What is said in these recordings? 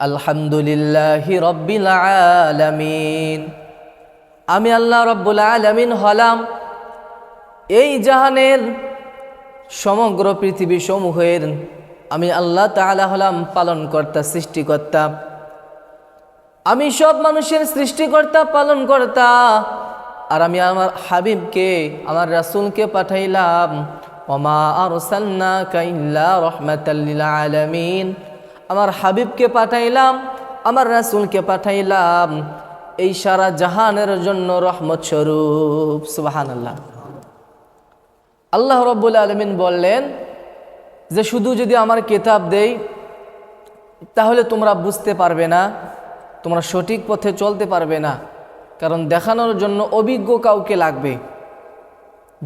আলহামদুলিল্লাহ রব্বিল আলামিন। আমি আল্লাহ রব্বুল আলামিন হলাম। এই জাহানের সমগ্র পৃথিবী সমূহের আমি আল্লাহ তাআলা হলাম পালনকর্তা, সৃষ্টিকর্তা। আমি সব মানুষের সৃষ্টিকর্তা, পালনকর্তা। আর আমি আমার হাবিবকে, আমার রাসূলকে পাঠাইলাম। ওমা আরসালনাকা ইল্লা রাহমাতাল লিল আলামিন। আমার হাবিবকে পাঠাইলাম, আমার রাসূলকে পাঠাইলাম। এই সারা জাহানের জন্য রহমত স্বরূপ, সুবহানাল্লাহ। আল্লাহ রব্বুল আলমিন বললেন যে, শুধু যদি আমার কিতাব দেই, তাহলে তোমরা বুঝতে পারবে না, তোমরা সঠিক পথে চলতে পারবে না, কারণ দেখানোর জন্য অভিজ্ঞ কাউকে লাগবে।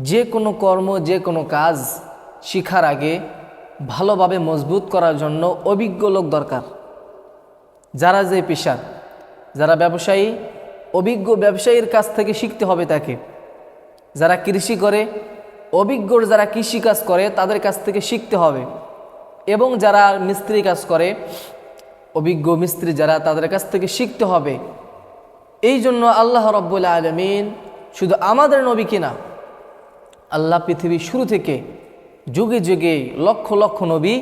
যে কোনো কর্ম, যে কোনো কাজ শিখার আগে ভালোভাবে মজবুত করার জন্য অভিজ্ঞ লোক দরকার। যারা যে পেশার, যারা ব্যবসায়ী, অভিজ্ঞ ব্যবসায়ীর কাছ থেকে শিখতে হবে তাকে। যারা কৃষি করে, অভিজ্ঞ যারা কৃষি কাজ করে, তাদের কাছ থেকে শিখতে হবে। এবং যারা মিস্ত্রি কাজ করে, অভিজ্ঞ মিস্ত্রি যারা, তাদের কাছ থেকে শিখতে হবে। এই জন্য আল্লাহ রব্বুল আলমিন শুধু আমাদের নবী কিনা, আল্লাহ পৃথিবীর শুরু থেকে যুগে যুগে লক্ষ লক্ষ নবী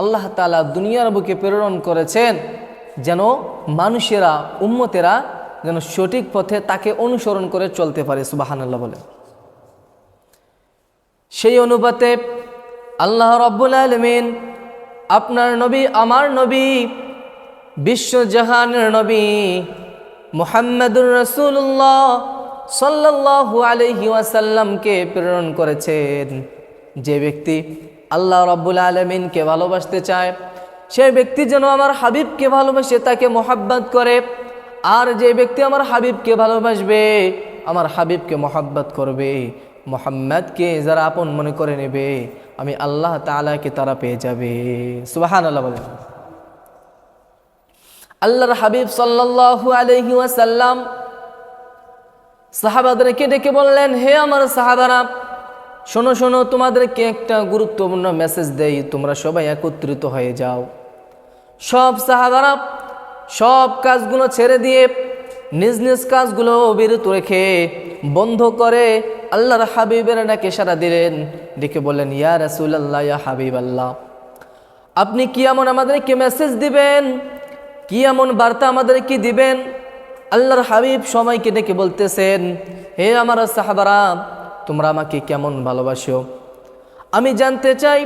আল্লাহ তালা দুনিয়ার বুকে প্রেরণ করেছেন, যেন মানুষেরা, উম্মতেরা যেন সঠিক পথে তাকে অনুসরণ করে চলতে পারে সুবাহান আল্লাহ বলে সেই অনুপাতে আল্লাহ রব্বুল আলমিন আপনার নবী, আমার নবী বিশ্বজাহানের নবী মুহাম্মদুর রসুল্লাহ সাল্লাল্লাহু আলহি প্রেরণ করেছেন। যে ব্যক্তি আল্লাহ রব্বুল আলমিনকে ভালোবাসতে চায় সেই ব্যক্তি যেন আমার হাবিবকে ভালোবাসে, তাকে মোহাব্বত করে। আর যে ব্যক্তি আমার হাবিবকে ভালোবাসবে, আমার হাবিবকে মোহাব্বত করবে, মোহাম্মদকে যারা আপন মনে করে নেবে, আমি আল্লাহ তালাকে তারা পেয়ে যাবে। সুবাহান আল্লাহ বলেন। আল্লাহর হাবিব সাল্লাল্লাহু আলহি ওয়াসাল্লাম সাহাবাদেরকে ডেকে বললেন, হে আমার সাহাবারা শোনো শোনো, তোমাদেরকে একটা গুরুত্বপূর্ণ মেসেজ দেই, তোমরা সবাই একত্রিত হয়ে যাও। সব সাহাবারা সব কাজগুলো ছেড়ে দিয়ে নিজ নিজ কাজগুলো বিরত রেখে বন্ধ করে আল্লাহর হাবিবের নাকে সারা দিলেন, ডেকে বললেন, ইয়া রাসুলাল্লাহ, ইয়া হাবিব আল্লাহ আপনি কি এমন আমাদেরকে মেসেজ দিবেন? কি এমন বার্তা আমাদেরকে দিবেন? আল্লাহর হাবিব সময়কে ডেকে বলতেছেন, হে আমার সাহাবারা তোমরা আমাকে কেমন ভালোবাসো? আমি জানতে চাই,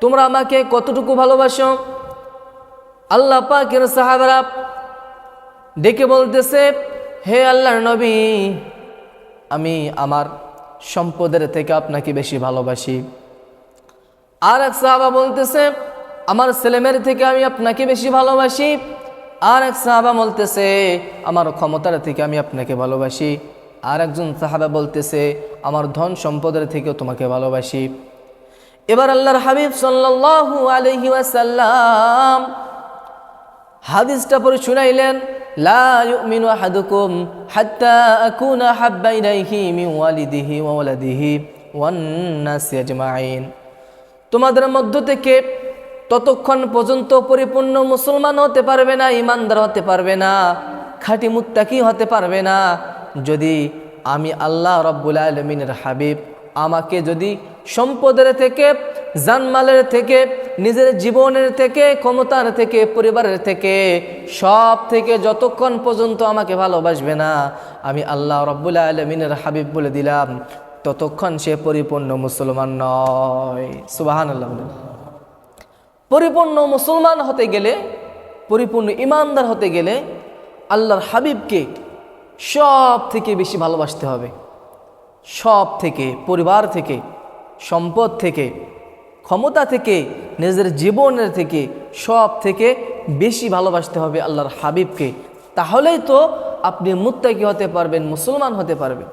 তোমরা আমাকে কতটুকু ভালোবাসো? আল্লাহ পাকের সাহাবারা ডেকে বলতেছে, হে আল্লাহর নবী, আমি আমার সম্পদের থেকে আপনাকে বেশি ভালোবাসি। আর এক সাহাবা বলতেছে, আমার ছেলেমের থেকে আমি আপনাকে বেশি ভালোবাসি। আর এক সাহাবা বলতেছে, আমার ক্ষমতার থেকে আমি আপনাকে ভালোবাসি। আর একজন সাহাবা বলতেছে, আমার ধন সম্পদের থেকেও তোমাকে ভালোবাসি। এবার আল্লাহর হাবিব সাল্লাল্লাহু আলাইহি ওয়াসাল্লাম হাদিসটা পরে শুনাইলেন, লা ইউমিনু আহাদুকুম হাত্তা আকুনা হাব্বা মিন ওয়ালিদিহি ওয়া ওয়ালাদিহি ওয়ান নাসি আজমাইন। তোমাদের মধ্য থেকে ততক্ষণ পর্যন্ত পরিপূর্ণ মুসলমান হতে পারবে না, ইমানদার হতে পারবে না, খাঁটি মুত্তাকি হতে পারবে না যদি আমি আল্লাহ রব্বুল আলমিনের হাবিব, আমাকে যদি সম্পদের থেকে, জানমালের থেকে, নিজের জীবনের থেকে, ক্ষমতার থেকে, পরিবারের থেকে, সব থেকে যতক্ষণ পর্যন্ত আমাকে ভালোবাসবে না, আমি আল্লাহ রব্বুল আলমিনের হাবিব বলে দিলাম, ততক্ষণ সে পরিপূর্ণ মুসলমান নয়। সুবাহান আল্লাহ পরিপূর্ণ মুসলমান হতে গেলে, পরিপূর্ণ ইমানদার হতে গেলে, আল্লাহর হাবিবকে সব থেকে বেশি ভালোবাসতে হবে। সব থেকে পরিবার থেকে, সম্পদ থেকে, ক্ষমতা থেকে, নিজের জীবনের থেকে সব থেকে বেশি ভালোবাসতে হবে আল্লাহর হাবিবকে। তাহলেই তো আপনি মুত্তাকি হতে পারবেন, মুসলমান হতে পারবেন।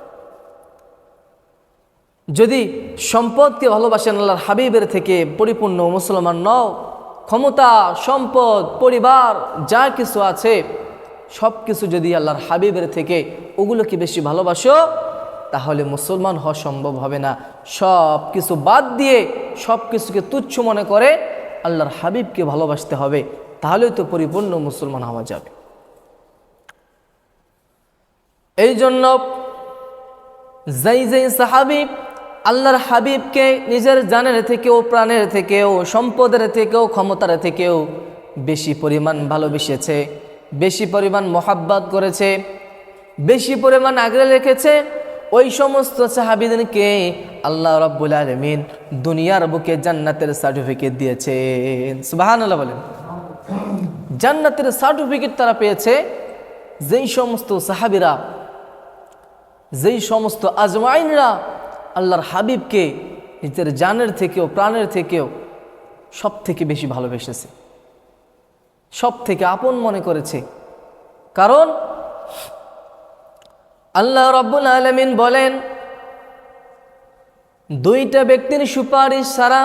যদি সম্পদকে ভালোবাসেন আল্লাহর হাবিবের থেকে, পরিপূর্ণ মুসলমান নও, ক্ষমতা, সম্পদ, পরিবার, যা কিছু আছে সব কিছু যদি আল্লাহর হাবিবের থেকে ওগুলোকে বেশি ভালোবাসো, তাহলে মুসলমান হওয়া সম্ভব হবে না। সব কিছু বাদ দিয়ে সব কিছুকে তুচ্ছ মনে করে আল্লাহর হাবিবকে ভালোবাসতে হবে, তাহলেই তো পরিপূর্ণ মুসলমান হওয়া যাবে। এই জন্য যেই যেই সাহাবি আল্লাহর হাবিবকে নিজের জানের থেকেও, প্রাণের থেকেও, সম্পদের থেকেও, ক্ষমতার থেকেও বেশি পরিমাণ ভালোবেসেছে। বেশি পরিমাণ মোহাব্বত করেছে, বেশি পরিমাণ আগলে রেখেছে, ওই সমস্ত সাহাবিদেরকে আল্লাহ রব্বুল আলমিন দুনিয়ার বুকে জান্নাতের সার্টিফিকেট দিয়েছেন। সুবাহান আল্লাহ বলেন। জান্নাতের সার্টিফিকেট তারা পেয়েছে, যেই সমস্ত সাহাবিরা, যেই সমস্ত আজমাইনরা আল্লাহর হাবিবকে নিজের জানের থেকেও, প্রাণের থেকেও সব থেকে বেশি ভালোবেসেছে। সব থেকে আপন মনে করেছে। কারণ আল্লাহ রব্বুল আলমিন বলেন, দুইটা ব্যক্তির সুপারিশ সারা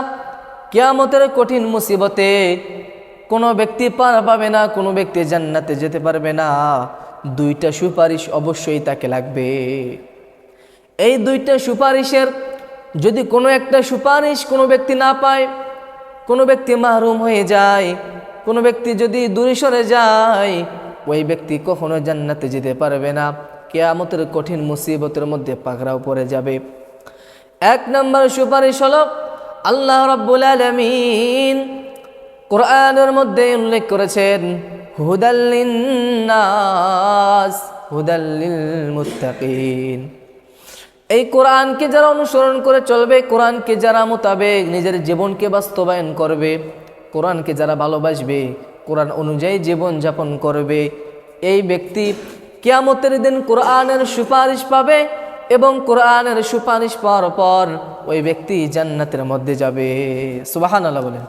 কেয়ামতের কঠিন মুসিবতে কোনো ব্যক্তি পার পাবে না, কোনো ব্যক্তি জান্নাতে যেতে পারবে না। দুইটা সুপারিশ অবশ্যই তাকে লাগবে। এই দুইটা সুপারিশের যদি কোনো একটা সুপারিশ কোনো ব্যক্তি না পায়, কোনো ব্যক্তি মাহরুম হয়ে যায় কোনো ব্যক্তি যদি দূরে সরে যায়, ওই ব্যক্তি কখনো জান্নাতে যেতে পারবে না। কেয়ামতের কঠিন মুসিবতের মধ্যে পাকড়াও পড়ে যাবে। এক নম্বর সুপারিশ হলো আল্লাহ রাব্বুল আলামিন কোরআনের মধ্যে উল্লেখ করেছেন হুদাল্লিন্নাস হুদাল্লিল মুত্তাকিন এই কোরআনকে যারা অনুসরণ করে চলবে, কোরআনকে যারা মোতাবেক নিজের জীবনকে বাস্তবায়ন করবে কোরআনকে যারা ভালোবাসবে, কোরআন অনুযায়ী জীবন যাপন করবে। এই ব্যক্তি কেয়ামতের দিন কোরআনের সুপারিশ পাবে এবং কোরআনের সুপারিশ পাওয়ার পর ওই ব্যক্তি জান্নাতের মধ্যে যাবে। সুবাহান আল্লাহ বলেন।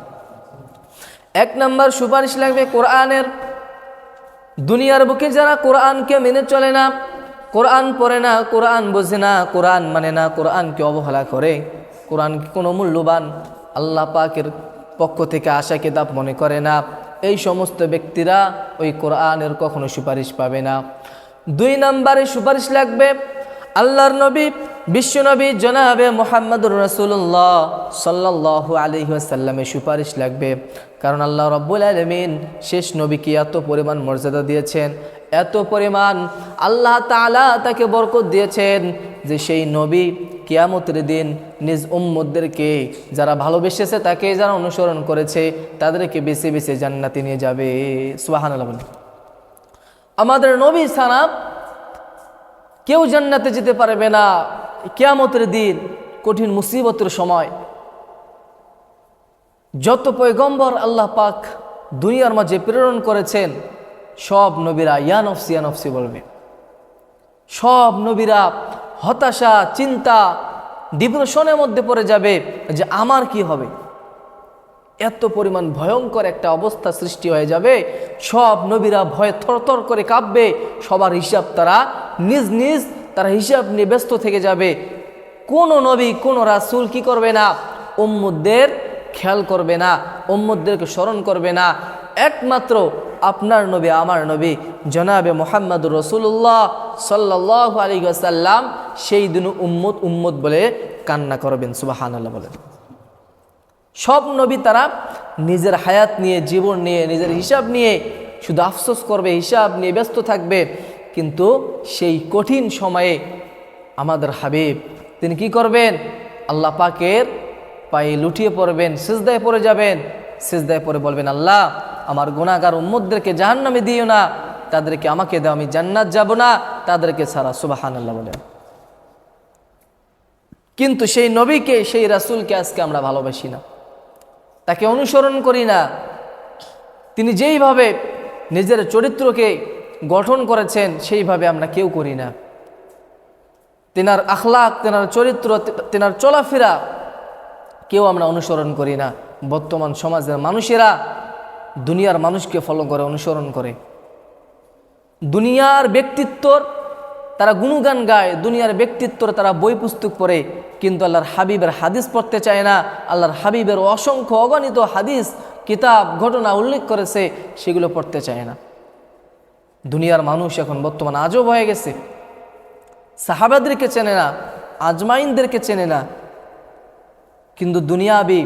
এক নম্বর সুপারিশ লাগবে কোরআনের। দুনিয়ার বুকে যারা কোরআনকে মেনে চলে না, কোরআন পড়ে না, কোরআন বোঝে না, কোরআন মানে না, কোরআনকে অবহেলা করে কোরআনকে কোনো মূল্যবান? আল্লাহ পাকের পক্ষ থেকে আশা কিতাব মনে করে না। এই সমস্ত ব্যক্তিরা ওই কোরআনের কখনো সুপারিশ পাবে না। দুই নম্বরে সুপারিশ লাগবে, আল্লাহর নবী বিশ্বনবী জনাবে মোহাম্মদুর রসুল্লাহ সাল্লাহ আলহিহাসাল্লামের সুপারিশ লাগবে। কারণ আল্লাহ রব্বুল আলমিন শেষ নবীকে এত পরিমাণ মর্যাদা দিয়েছেন, এত পরিমাণ আল্লাহ তালা তাকে বরকত দিয়েছেন যে সেই নবী কিয়ামতের দিন নিজ উম্মদদেরকে যারা ভালোবেসেছে তাকে যারা অনুসরণ করেছে, তাদেরকে বেছে বেছে জান্নাতে নিয়ে যাবে। সুবাহান। আমাদের নবী সানাব কেউ জান্নাতে যেতে পারবে না। কেয়ামতের দিন কঠিন মুসিবতের সময়। যত পৈগম্বর আল্লাহ পাক দুনিয়ার মাঝে প্রেরণ করেছেন, সব নবীরা ইয়ানফসি ইয়ানফসি বলবে। সব নবীরা হতাশা, চিন্তা, ডিপ্রেশনের মধ্যে পড়ে যাবে যে আমার কি হবে? এত পরিমাণ ভয়ঙ্কর একটা অবস্থা সৃষ্টি হয়ে যাবে। সব নবীরা ভয়ে থরথর করে কাঁপবে। সবার হিসাব তারা নিজ নিজ, তারা হিসাব নিয়ে ব্যস্ত থেকে যাবে। কোনো নবী, কোনো রাসুল কি করবে না? উম্মুদের খেয়াল করবে না উম্মুদেরকে স্মরণ করবে না। একমাত্র আপনার নবী, আমার নবী, জনাবে মোহাম্মদ রসুল্লাহ সাল্লাহ আলী সেই দিন উম্মত উম্মত বলে কান্না করবেন সুবাহান আল্লাহ বলেন। সব নবী তারা নিজের হায়াত নিয়ে, জীবন নিয়ে, নিজের হিসাব নিয়ে, শুধু আফসোস করবে, হিসাব নিয়ে ব্যস্ত থাকবে। কিন্তু সেই কঠিন সময়ে আমাদের হাবিব, তিনি কি করবেন? আল্লাহ পাকের পায়ে লুটিয়ে পড়বেন, সিজদায় পড়ে যাবেন। সিজদায় পড়ে বলবেন, আল্লাহ, আমার গুণাগার উম্মদদেরকে জাহান্নামে দিও না। তাদেরকে আমাকে দাও, আমি জান্নাত যাব না। তাদেরকে ছাড়া সুবাহান আল্লাহ বলেন। কিন্তু সেই নবীকে, সেই রাসুলকে আজকে আমরা ভালোবাসি না। তাকে অনুসরণ করি না। তিনি যেইভাবে নিজের চরিত্রকে গঠন করেছেন, সেইভাবে আমরা কেউ করি না। তেনার আখলাক, তেনার চরিত্র, তেনার চলাফেরা কেউ আমরা অনুসরণ করি না। বর্তমান সমাজের মানুষেরা দুনিয়ার মানুষকে ফলো করে, অনুসরণ করে। দুনিয়ার ব্যক্তিত্বর তারা গুণগান গায়, দুনিয়ার ব্যক্তিত্বর তারা বই পুস্তক পড়ে, কিন্তু আল্লাহর হাবিবের হাদিস পড়তে চায় না। আল্লাহর হাবিবের অসংখ্য অগণিত হাদিস, কিতাব, ঘটনা উল্লেখ করেছে, সেগুলো পড়তে চায় না। দুনিয়ার মানুষ এখন বর্তমান আজব হয়ে গেছে। সাহাবাদেরকে চেনে না, আজমাইনদেরকে চেনে না কিন্তু দুনিয়াবি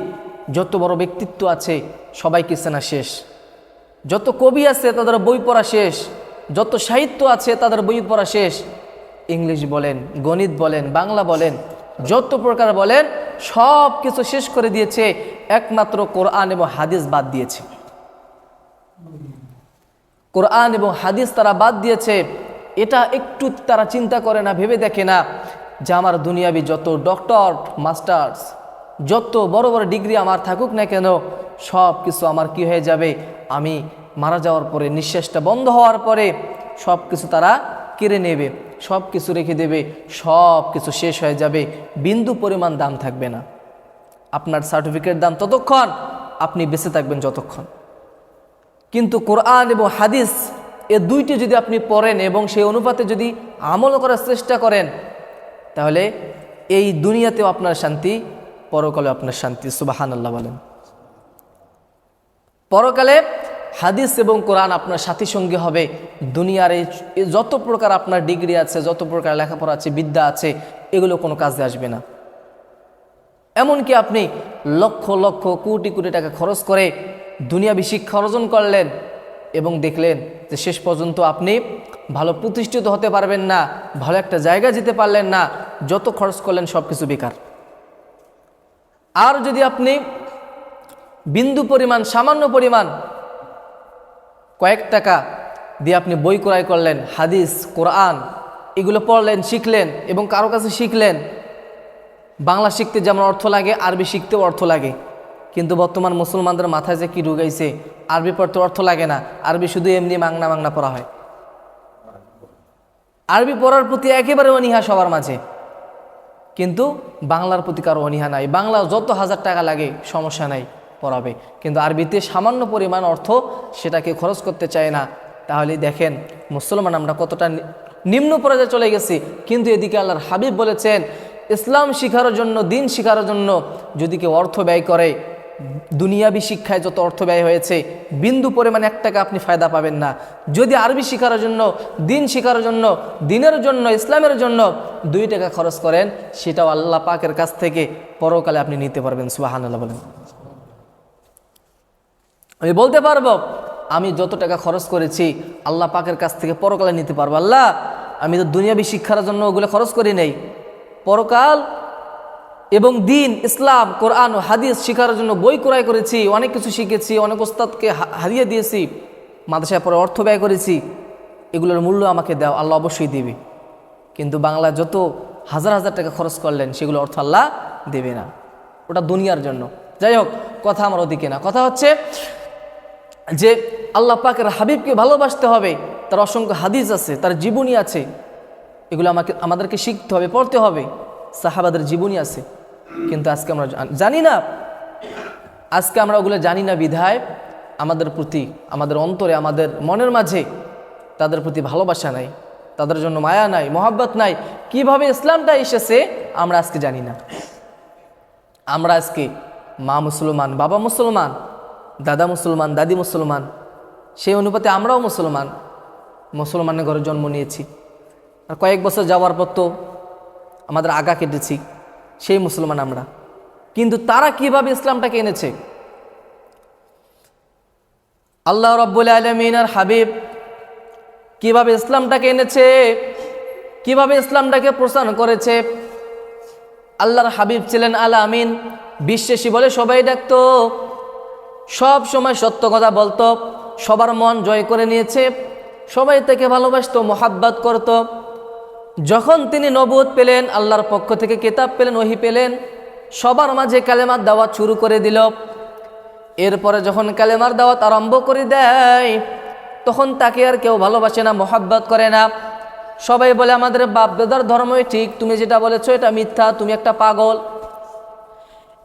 যত বড় ব্যক্তিত্ব আছে, সবাইকে চেনা শেষ। যত কবি আছে, তাদের বই পড়া শেষ। যত সাহিত্য আছে, তাদের বই পড়া শেষ। ইংলিশ বলেন, গণিত বলেন, বাংলা বলেন, যত প্রকার বলেন সব কিছু শেষ করে দিয়েছে, একমাত্র কোরআন এবং হাদিস বাদ দিয়েছে। কোরআন এবং হাদিস তারা বাদ দিয়েছে। এটা একটু তারা চিন্তা করে না, ভেবে দেখে না যে আমার দুনিয়াবি যত ডক্টর, মাস্টার্স যত বড় বড় ডিগ্রি আমার থাকুক না কেন, সব কিছু আমার কি হয়ে যাবে? আমি মারা যাওয়ার পরে, নিঃশ্বাসটা বন্ধ হওয়ার পরে সব কিছু তারা কেড়ে নেবে, সব কিছু রেখে দেবে, সব কিছু শেষ হয়ে যাবে। বিন্দু পরিমাণ দাম থাকবে না। আপনার সার্টিফিকেট দাম ততক্ষণ আপনি বেঁচে থাকবেন যতক্ষণ। কিন্তু কোরআন এবং হাদিস, এ দুইটি যদি আপনি পড়েন এবং সেই অনুপাতে যদি আমল করার চেষ্টা করেন, তাহলে এই দুনিয়াতেও আপনার শান্তি পরকালে আপনার শান্তি সুবাহান আল্লাহ বলেন। পরকালে হাদিস এবং কোরআন আপনার সাথী সঙ্গী হবে। দুনিয়ার এই যত প্রকার আপনার ডিগ্রি আছে, যত প্রকার লেখাপড়া আছে, বিদ্যা আছে, এগুলো কোনো কাজে আসবে না। এমনকি আপনি লক্ষ লক্ষ, কোটি কোটি টাকা খরচ করে দুনিয়াবি শিক্ষা অর্জন করলেন এবং দেখলেন যে শেষ পর্যন্ত আপনি ভালো প্রতিষ্ঠিত হতে পারবেন না, ভালো একটা জায়গা যেতে পারলেন না, যত খরচ করলেন সব কিছু বেকার। আর যদি আপনি বিন্দু পরিমাণ, সামান্য পরিমাণ কয়েক টাকা দিয়ে আপনি বই ক্রয় করলেন, হাদিস, কোরআন, এগুলো পড়লেন, শিখলেন এবং কারও কাছে শিখলেন, বাংলা শিখতে যেমন অর্থ লাগে, আরবি শিখতেও অর্থ লাগে। কিন্তু বর্তমান মুসলমানদের মাথায় যে কি ঢুকাইছে, আরবি পড়তে অর্থ লাগে না, আরবি শুধু এমনি মাংনা মাংনা পড়া হয়। আরবি পড়ার প্রতি একেবারে অনীহা সবার মাঝে। কিন্তু বাংলার প্রতি কারও অনীহা নাই। বাংলা যত হাজার টাকা লাগে, সমস্যা নাই, পড়াবে। কিন্তু আরবিতে সামান্য পরিমাণ অর্থ সেটাকে খরচ করতে চায় না। তাহলে দেখেন, মুসলমান আমরা কতটা নিম্ন পর্যায়ে চলে গেছি। কিন্তু এদিকে আল্লাহর হাবিব বলেছেন, ইসলাম শিখার জন্য, দিন শিখার জন্য যদি কেউ অর্থ ব্যয় করে দুনিয়াবি শিক্ষায় যত অর্থ ব্যয় হয়েছে, বিন্দু পরিমাণে এক টাকা আপনি ফায়দা পাবেন না। যদি আরবি শিখার জন্য, দিন শিখার জন্য, দিনের জন্য, ইসলামের জন্য দুই টাকা খরচ করেন, সেটাও আল্লাহ পাকের কাছ থেকে পরকালে আপনি নিতে পারবেন সুবাহান আল্লাহ বলেন। আমি বলতে পারব, আমি যত টাকা খরচ করেছি, আল্লাহ পাকের কাছ থেকে পরকালে নিতে পারব। আল্লাহ, আমি তো দুনিয়াবি শিক্ষার জন্য ওগুলো খরচ করি নেই। পরকাল এবং দিন, ইসলাম, কোরআন ও হাদিস শেখার জন্য বই ক্রয় করেছি, অনেক কিছু শিখেছি, অনেক ওস্তাদকে হারিয়ে দিয়েছি, মাদ্রাসায় পরে অর্থ ব্যয় করেছি, এগুলোর মূল্য আমাকে দাও, আল্লাহ অবশ্যই দেবে। কিন্তু বাংলা যত হাজার হাজার টাকা খরচ করলেন সেগুলো অর্থ আল্লাহ দেবে না। ওটা দুনিয়ার জন্য। যাই হোক, কথা আমার ওদিকে না। কথা হচ্ছে যে আল্লাহ পাকের হাবিবকে ভালোবাসতে হবে, তার অসংখ্য হাদিস আছে, তার জীবনী আছে, এগুলো আমাকে, আমাদেরকে শিখতে হবে, পড়তে হবে। সাহাবাদের জীবনী আছে। কিন্তু আজকে আমরা জানি না। আজকে আমরা ওগুলো জানি না বিধায় আমাদের প্রতি, আমাদের অন্তরে, আমাদের মনের মাঝে তাদের প্রতি ভালোবাসা নাই, তাদের জন্য মায়া নাই, মহাব্বত নাই। কীভাবে ইসলামটা এসেছে আমরা আজকে জানি না। আমরা আজকে মা মুসলমান, বাবা মুসলমান, দাদা মুসলমান, দাদি মুসলমান, সেই অনুপাতে আমরাও মুসলমান। মুসলমানের ঘরে জন্ম নিয়েছি। আর কয়েক বছর যাওয়ার পর তো আমাদের আগা কেটেছি সেই মুসলমান আমরা। কিন্তু তারা কীভাবে ইসলামটাকে এনেছে? আল্লাহ রব্বুল আলমিন আর হাবিব কীভাবে ইসলামটাকে এনেছে? কীভাবে ইসলামটাকে প্রসার করেছে? আল্লাহর হাবিব ছিলেন আল আমিন, বিশ্বাসী বলে সবাই ডাকতো। সব সময় সত্য কথা বলতো, সবার মন জয় করে নিয়েছে, সবাই তাকে ভালোবাসতো, মোহাব্বত করত। যখন তিনি নবুদ পেলেন, আল্লাহর পক্ষ থেকে কিতাব পেলেন, ওহি পেলেন, সবার মাঝে কালেমার দাওয়াত শুরু করে দিল। এরপরে যখন কালেমার দাওয়াত আরম্ভ করে দেয়, তখন তাকে আর কেউ ভালোবাসে না, মোহাব্বত করে না। সবাই বলে, আমাদের বাপ দাদার ধর্মই ঠিক, তুমি যেটা বলেছ এটা মিথ্যা, তুমি একটা পাগল।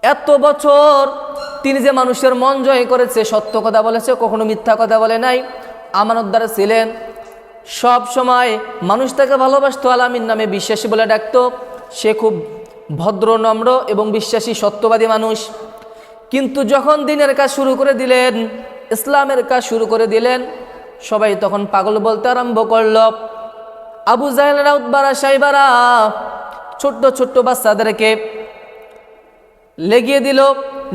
এত বছর তিনি যে মানুষের মন জয় করেছে, সত্য কথা বলেছে, কখনো মিথ্যা কথা বলে নাই। আমানতদার ছিলেন সব সময় মানুষ তাকে ভালোবাসতো, আলামিন নামে বিশ্বাসী বলে ডাকতো। সে খুব ভদ্র, নম্র এবং বিশ্বাসী, সত্যবাদী মানুষ। কিন্তু যখন দিনের কাজ শুরু করে দিলেন, ইসলামের কাজ শুরু করে দিলেন, সবাই তখন পাগল বলতে আরম্ভ করল, আবু জাহেলরা উদ্বারা সাইবারা ছোট্ট ছোট্ট বাচ্চাদেরকে লেগিয়ে দিল,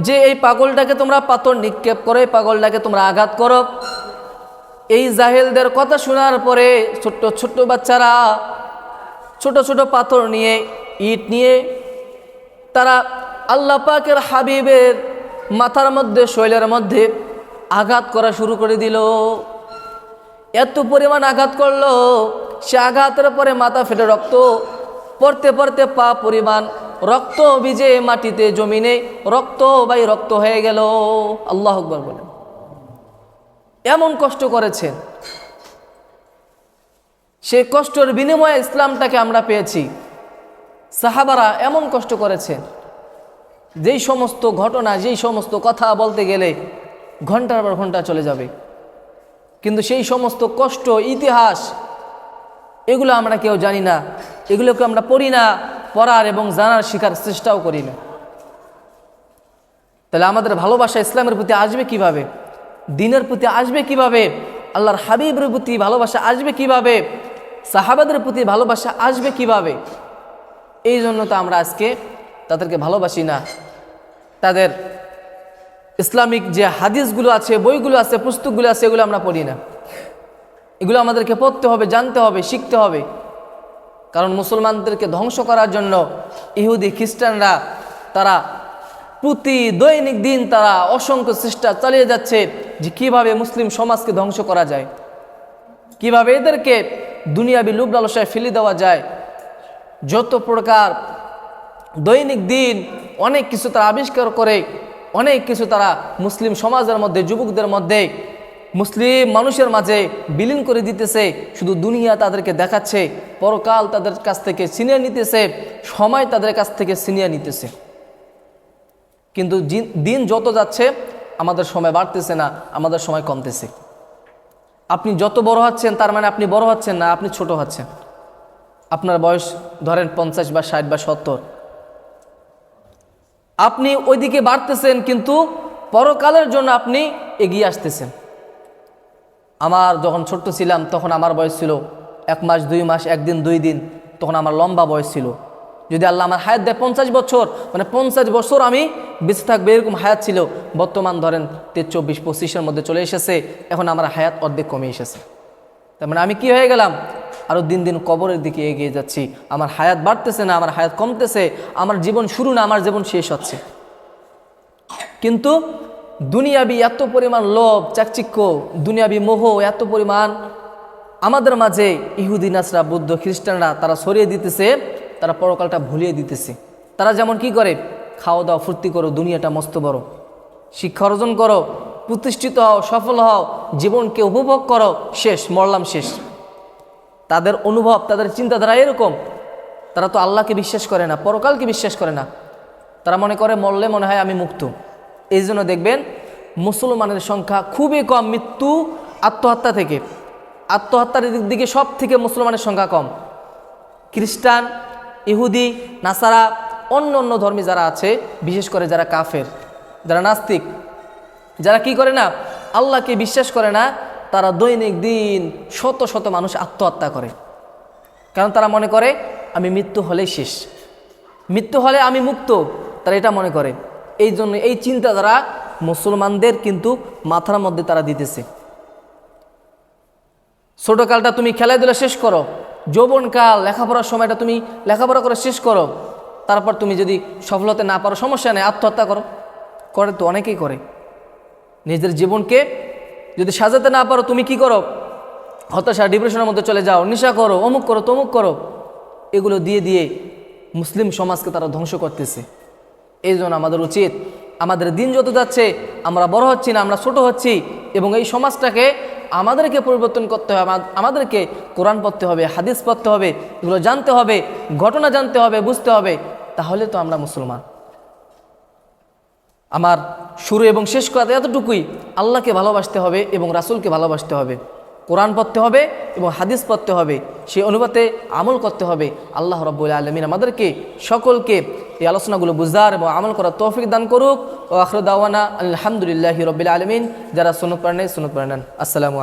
যে এই পাগলটাকে তোমরা পাথর নিক্ষেপ করো, এই পাগলটাকে তোমরা আঘাত করো। এই জাহেলদের কথা শোনার পরে ছোট্ট ছোট্ট বাচ্চারা ছোট ছোট পাথর নিয়ে, ইট নিয়ে তারা আল্লাহ পাকের হাবিবের মাথার মধ্যে, শৈলের মধ্যে আঘাত করা শুরু করে দিল। এত পরিমাণ আঘাত করল, সে আঘাতের পরে মাথা ফেটে রক্ত, পড়তে পড়তে পা পরিমাণ রক্ত ভিজে মাটিতে, জমিনে রক্ত বাই রক্ত হয়ে গেল। আল্লাহ আকবর বলেন। এমন কষ্ট করেছেন সেই কষ্টের বিনিময়ে ইসলামটাকে আমরা পেয়েছি। সাহাবারা এমন কষ্ট করেছেন যেই সমস্ত ঘটনা, যেই সমস্ত কথা বলতে গেলে ঘণ্টার পর ঘণ্টা চলে যাবে। কিন্তু সেই সমস্ত কষ্ট, ইতিহাস, এগুলো আমরা কেউ জানি না। এগুলোকে আমরা পড়ি না, পড়ার এবং জানার শিকার চেষ্টাও করি না। তাহলে আমাদের ভালোবাসা ইসলামের প্রতি আসবে কীভাবে? দিনের প্রতি আসবে কীভাবে? আল্লাহর হাবিবের প্রতি ভালোবাসা আসবে কীভাবে? সাহাবাদের প্রতি ভালোবাসা আসবে কীভাবে? এই জন্য তো আমরা আজকে তাদেরকে ভালোবাসি না। তাদের ইসলামিক যে হাদিসগুলো আছে, বইগুলো আছে, পুস্তকগুলো আছে, এগুলো আমরা পড়ি না। এগুলো আমাদেরকে পড়তে হবে, জানতে হবে, শিখতে হবে। কারণ মুসলমানদেরকে ধ্বংস করার জন্য ইহুদি, খ্রিস্টানরা তারা প্রতি দৈনিক দিন তারা অসংখ্য চেষ্টা চালিয়ে যাচ্ছে যে কীভাবে মুসলিম সমাজকে ধ্বংস করা যায়। কীভাবে এদেরকে দুনিয়াবি লুব লালসায় ফেলে দেওয়া যায়। যত প্রকার দৈনিক দিন অনেক কিছু তারা আবিষ্কার করে, অনেক কিছু তারা মুসলিম সমাজের মধ্যে, যুবকদের মধ্যে, মুসলিম মানুষের মাঝে বিলীন করে দিতেছে, শুধু দুনিয়া তাদেরকে দেখাচ্ছে, পরকাল তাদের কাছ থেকে ছিনিয়ে নিতেছে, সময় তাদের কাছ থেকে ছিনিয়ে নিতেছে। কিন্তু দিন যত যাচ্ছে, আমাদের সময় বাড়তেছে না, আমাদের সময় কমতেছে। আপনি যত বড় হচ্ছেন, তার মানে আপনি বড় হচ্ছেন না, আপনি ছোট হচ্ছেন। আপনার বয়স ধরেন পঞ্চাশ বা ষাট বা সত্তর। আপনি ওইদিকে বাড়তেছেন, কিন্তু পরকালের জন্য আপনি এগিয়ে আসতেছেন। আমার যখন ছোট্ট ছিলাম, তখন আমার বয়স ছিল এক মাস, দুই মাস, একদিন, দুই দিন, তখন আমার লম্বা বয়স ছিল। যদি আল্লাহ আমার হায়াত দেয় পঞ্চাশ বছর মানে পঞ্চাশ বছর আমি বেঁচে থাকবে, এরকম হায়াত ছিল। বর্তমান ধরেন তে চব্বিশ পঁচিশের মধ্যে চলে এসেছে, এখন আমার হায়াত অর্ধেক কমে এসেছে। তার মানে আমি কি হয়ে গেলাম? আরও দিন দিন কবরের দিকে এগিয়ে যাচ্ছি। আমার হায়াত বাড়তেছে না, আমার হায়াত কমতেছে, আমার জীবন শুরু না, আমার জীবন শেষ হচ্ছে। কিন্তু দুনিয়াবি এত পরিমাণ লোভ, চাকচিক্য, দুনিয়াবি মোহ, এত পরিমাণ আমাদের মাঝে ইহুদিনাসরা বুদ্ধ, খ্রিস্টানরা, তারা সরিয়ে দিতেছে তারা পরকালটা ভুলিয়ে দিতেছে। তারা যেমন কি করে? খাওয়া দাওয়া, ফুর্তি করো, দুনিয়াটা মস্ত বড়। শিক্ষা অর্জন করো, প্রতিষ্ঠিত হও, সফল হও, জীবনকে উপভোগ করো, শেষ, মরলাম, শেষ। তাদের অনুভব, তাদের চিন্তাধারা এরকম। তারা তো আল্লাহকে বিশ্বাস করে না, পরকালকে বিশ্বাস করে না। তারা মনে করে, মরলে মনে হয় আমি মুক্ত। এই জন্য দেখবেন, মুসলমানের সংখ্যা খুবই কম মৃত্যু আত্মহত্যা থেকে। আত্মহত্যার দিক দিকে সব থেকে মুসলমানের সংখ্যা কম। খ্রিস্টান ইহুদি, নাসারা, অন্য অন্য ধর্মী যারা আছে, বিশেষ করে যারা কাফের, যারা নাস্তিক, যারা কি করে না, আল্লাহকে বিশ্বাস করে না, তারা দৈনিক দিন শত শত মানুষ আত্মহত্যা করে। কারণ তারা মনে করে, আমি মৃত্যু হলেই শেষ। মৃত্যু হলে আমি মুক্ত, তারা এটা মনে করে। এই জন্য এই চিন্তা দ্বারা মুসলমানদের কিন্তু মাথার মধ্যে তারা দিতেছে। ছোটোকালটা তুমি খেলাধুলা শেষ করো যৌবনকাল লেখাপড়ার সময়টা তুমি লেখাপড়া করে শেষ করো। তারপর তুমি যদি সফল হতে না পারো, সমস্যা নেই, আত্মহত্যা করো। করে তো অনেকেই করে। নিজের জীবনকে যদি সাজাতে না পারো, তুমি কি করো? হতাশা, ডিপ্রেশনের মধ্যে চলে যাও, নেশা করো, অমুক করো, তমুক করো। এগুলো দিয়ে দিয়ে মুসলিম সমাজকে তারা ধ্বংস করতেছে। এই জন্য আমাদের উচিত, আমাদের দিন যত যাচ্ছে, আমরা বড় হচ্ছি না, আমরা ছোট হচ্ছি এবং এই সমাজটাকে আমাদেরকে পরিবর্তন করতে হবে আমাদেরকে কোরআন পড়তে হবে, হাদিস পড়তে হবে, এগুলো জানতে হবে, ঘটনা জানতে হবে, বুঝতে হবে, তাহলে তো আমরা মুসলমান। আমার শুরু এবং শেষ করাতে এতটুকুই, আল্লাহকে ভালোবাসতে হবে এবং রাসুলকে ভালোবাসতে হবে। কোরআন পড়তে হবে এবং হাদিস পড়তে হবে। সেই অনুপাতে আমল করতে হবে। আল্লাহ রব্বুল আলমিন আমাদেরকে সকলকে এই আলোচনাগুলো বুঝার এবং আমল করার তৌফিক দান করুক। ও আখরুদ্দাওয়ানা আলহামদুলিল্লাহ রবিল আলমিন। যারা সুনত পারেন সুনুক পারেন আসসালামু